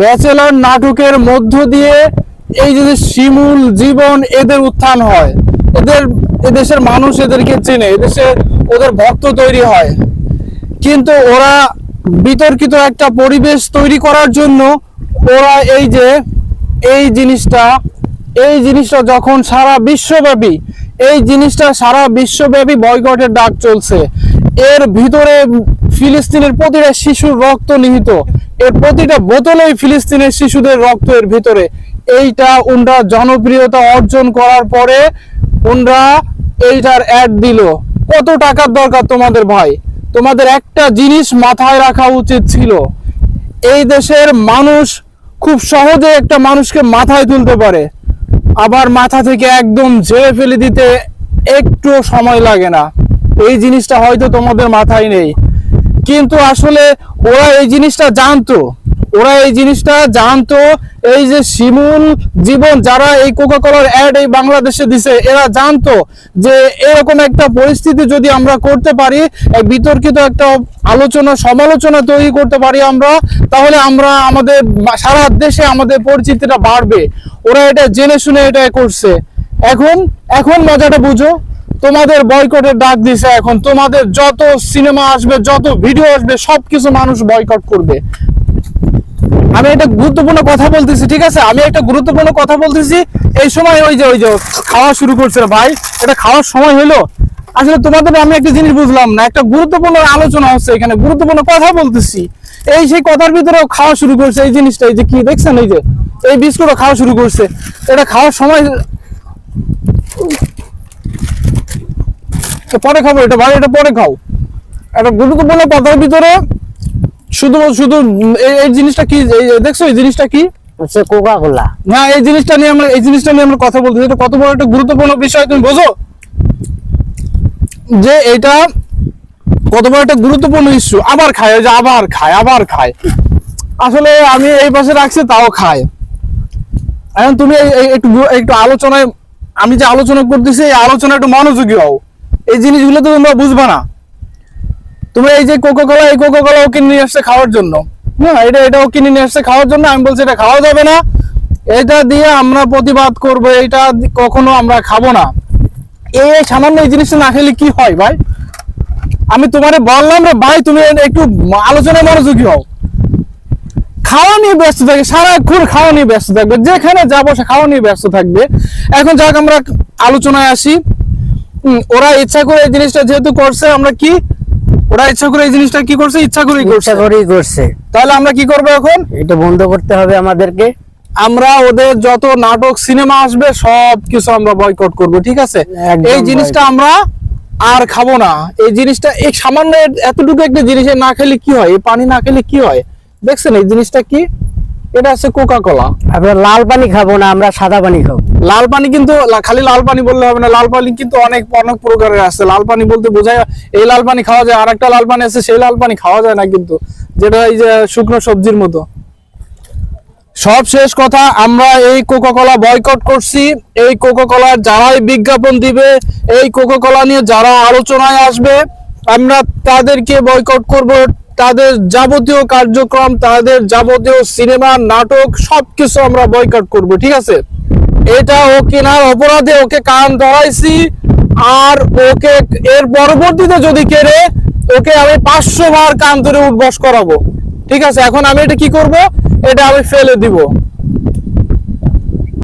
Bachelor নাটকের মধ্য দিয়ে এই যে শিমুল জীবন এদের উত্থান হয়, এদের, এদেশের মানুষ এদেরকে চেনে, এদেশে ওদের ভক্ত তৈরি হয়। কিন্তু ওরা বিতর্কিত একটা পরিবেশ তৈরি করার জন্য ওরা এই যে, এই জিনিসটা এই জিনিসটা যখন সারা বিশ্বব্যাপী, এই জিনিসটা সারা বিশ্বব্যাপী বয়কটের ডাক চলছে। এর ভিতরে ফিলিস্তিনের প্রতিটা শিশুর রক্ত নিহিত। এর প্রতিটা বোতলেই ফিলিস্তিনের শিশুদের রক্ত এর ভিতরে এইটা উনরা জনপ্রিয়তা অর্জন করার পরে উনরা এইটার অ্যাড দিল। কত টাকার দরকার তোমাদের ভাই? তোমাদের একটা জিনিস মাথায় রাখা উচিত ছিল। এই দেশের মানুষ খুব সহজে একটা মানুষকে মাথায় তুলতে পারে। আবার মাথা থেকে একদম ঝেড়ে ফেলে দিতে একটু সময় লাগে না। এই জিনিসটা হয়তো তোমাদের মাথায় নেই। কিন্তু আসলে ওরা এই জিনিসটা জানতো। ওরা এই জিনিসটা জানতো। এই যে শিমুল জীবন যারা এই কোকা কোলার অ্যাড এই বাংলাদেশে দিছে, এরা জানতো যে এরকম একটা পরিস্থিতি যদি আমরা করতে পারি বিতর্কিত একটা আলোচনা, সমালোচনা তৈরি করতে পারি আমরা, তাহলে আমরা আমাদের সারা দেশে আমাদের পরিচিতিটা বাড়বে। ওরা এটা জেনে শুনে এটা করছে। এখন এখন মজাটা বুঝো। তোমাদের বয়কটের ডাক দিছে এখন। তোমাদের যত সিনেমা আসবে, যত ভিডিও আসবে, সবকিছু মানুষ বয়কট করবে। আমি একটা গুরুত্বপূর্ণ কথা বলতেছি, ঠিক আছে? আমি একটা গুরুত্বপূর্ণ কথা বলতেছি। এই সময় ওই যে ওই যে, খাওয়া শুরু করছে ভাই। এটা খাওয়ার সময় হলো আসলে তোমাদের, আমি একটা জিনিস বুঝলাম না, একটা গুরুত্বপূর্ণ আলোচনা হচ্ছে এখানে, গুরুত্বপূর্ণ কথা বলতেছি। এই সেই কথার ভিতরেও খাওয়া শুরু করছে, এই জিনিসটা, এই যে কি দেখছেন এই যে? এই বিস্কুটও খাওয়া শুরু করছে। এটা খাওয়ার সময় পরে খাব এটা ভাই এটা পরে খাও। একটা গুরুত্বপূর্ণ কথার ভিতরে শুধু শুধু এই জিনিসটা কি দেখছ এই জিনিসটা কি? হচ্ছে কোকা কোলা না এই জিনিসটা নিয়ে আমরা এই জিনিসটা নিয়ে আমরা কথা বলতেছি। এটা কত বড় একটা গুরুত্বপূর্ণ বিষয় তুমি বোঝো? যে এটা কত বড় একটা গুরুত্বপূর্ণ ইস্যু আবার খায় ওই যে আবার খায় আবার খায়। আসলে আমি এই পাশে রাখছি তাও খায়। এখন তুমি একটু একটু আলোচনায় আমি যে আলোচনা করতেছি এই আলোচনা একটু মনোযোগী হও। এই জিনিসগুলো তো তোমরা বুঝবা না। তুমি এই যে কোকো কোলা এই কোকো কোলা কিনে নিয়ে আসছে খাওয়ার জন্য। হ্যাঁ এটা এটাও কিনে নিয়ে আসছে খাওয়ার জন্য। আমি বলছি, এটা খাওয়া যাবে না। এটা দিয়ে আমরা প্রতিবাদ করব, এটা কখনো আমরা খাব না। এই সামান্য এই জিনিসটা না খেলে কি হয় ভাই? আমি তোমারে বললাম রে ভাই, তুমি একটু আলোচনায় মনোযোগী হও। খাওয়া নিয়ে ব্যস্ত থাকে সারাক্ষণ খাওয়া নিয়ে ব্যস্ত থাকবে। যেখানে যাব সে খাওয়া নিয়ে ব্যস্ত থাকবে। এখন যাক, আমরা আলোচনায় আসি। ওরা ইচ্ছা করে এই জিনিসটা যেহেতু করছে আমরা কি? ওরা ইচ্ছা করে এই জিনিসটা কি করছে? ইচ্ছা করেই করছে। ইচ্ছা করেই করছে। তাহলে আমরা কি করব এখন? এটা বন্ধ করতে হবে আমাদেরকে। আমরা ওদের যত নাটক সিনেমা আসবে সব কিছু আমরা বয়কট করব ঠিক আছে? এই জিনিসটা আমরা আর খাব না। এই জিনিসটা এই সামান্য এতটুকু একটা জিনিসে না খেলে কি হয়? এই পানি না খেলে কি হয়? দেখছেন এই জিনিসটা কি? এটা আছে কোকা কোলা আমরা লাল পানি খাব না আমরা সাদা পানি খাব। লাল পানি কিন্তু খালি লাল পানি বললে হবে না। লাল পানি কিন্তু অনেক অনেক প্রকারের আছে। লাল পানি বলতে বোঝায় এই লাল পানি খাওয়া যায় আর একটা লাল পানি আছে সেই লাল পানি খাওয়া যায় না কিন্তু। যেটা এই যে শুকনো সবজির মতো। সব শেষ কথা আমরা এই কোকা কোলা বয়কট করছি। এই কোকা কোলার যারাই বিজ্ঞাপন দিবে এই কোকা কোলা নিয়ে যারা আলোচনায় আসবে আমরা তাদেরকে বয়কট করব। তাদের যাবতীয় কার্যক্রম, তাদের যাবতীয় সিনেমা, নাটক, সবকিছু আমরা বয়কট করব, ঠিক আছে? এটা ও কেনার অপরাধে ওকে কান ধরাইছি, আর ওকে এর পরবর্তীতে যদি কেড়ে, ওকে আমি পাঁচশো বার কান ধরে উঠবস করাবো। ঠিক আছে? এখন আমি এটা কি করব? এটা আমি ফেলে দিব।